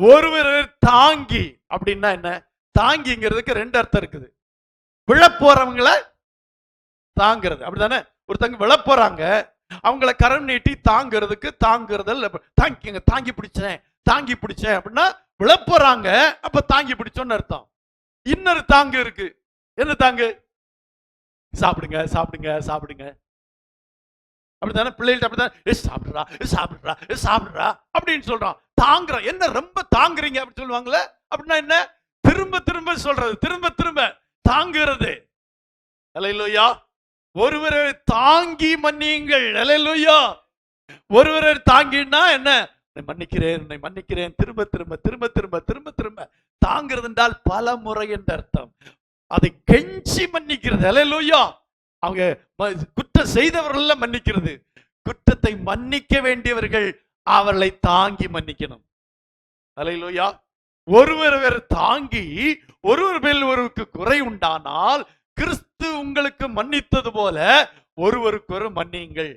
ஒருவர் தாங்கி அப்படின்னா என்ன? தாங்கிங்கிறதுக்கு ரெண்டு அர்த்தம் இருக்குது. விழப்போறவங்கள தாங்கிறது. அப்படிதானே ஒருத்தங்க விழப்போறாங்க அவங்கள கரம் நீட்டி தாங்கிறதுக்கு தாங்குறதல் தாங்கிங்க தாங்கி பிடிச்சேன் தாங்கி பிடிச்சேன் அப்படின்னா விழப்போறாங்க அப்ப தாங்கி பிடிச்சோன்னு அர்த்தம். இன்னொரு தாங்கு இருக்கு. என்ன தாங்கு? சாப்பிடுங்க சாப்பிடுங்க சாப்பிடுங்க. அப்படித்தானே? பிள்ளைகள்ட்ட அப்படித்தான்? "ஏ, சாப்பிடுறா சாப்பிட்றா சாப்பிடுறா ஏ, சாப்பிடுறா அப்படின்னு சொல்றான். தாங்குறோம் என்ன ரொம்ப தாங்குறீங்க அப்படின்னு சொல்லுவாங்களே அப்படின்னா என்ன? திரும்ப திரும்ப சொல்றது. திரும்ப திரும்ப தாங்குறது. அலையிலோயா. ஒருவரை தாங்கி மன்னியுங்கள். அலையிலோயா. ஒருவரை தாங்கினா என்ன? மன்னிக்கிறேன் உன்னை மன்னிக்கிறேன். திரும்ப திரும்ப திரும்ப திரும்ப திரும்ப திரும்ப தாங்கிறது என்றால் பல முறை என்ற அர்த்தம். அதை கெஞ்சி மன்னிக்கிறது. அலையிலோயா. அவங்க குற்றம் செய்தவர்கள் மன்னிக்கிறது. குற்றத்தை மன்னிக்க வேண்டியவர்கள் அவர்களை தாங்கி மன்னிக்கணும். அலையிலோயா ஒருவர் தாங்கி ஒருவர் மேல் ஒருவருக்கு குறை உண்டானால் கிறிஸ்து உங்களுக்கு மன்னித்தது போல ஒருவருக்கொரு மன்னியுங்கள்.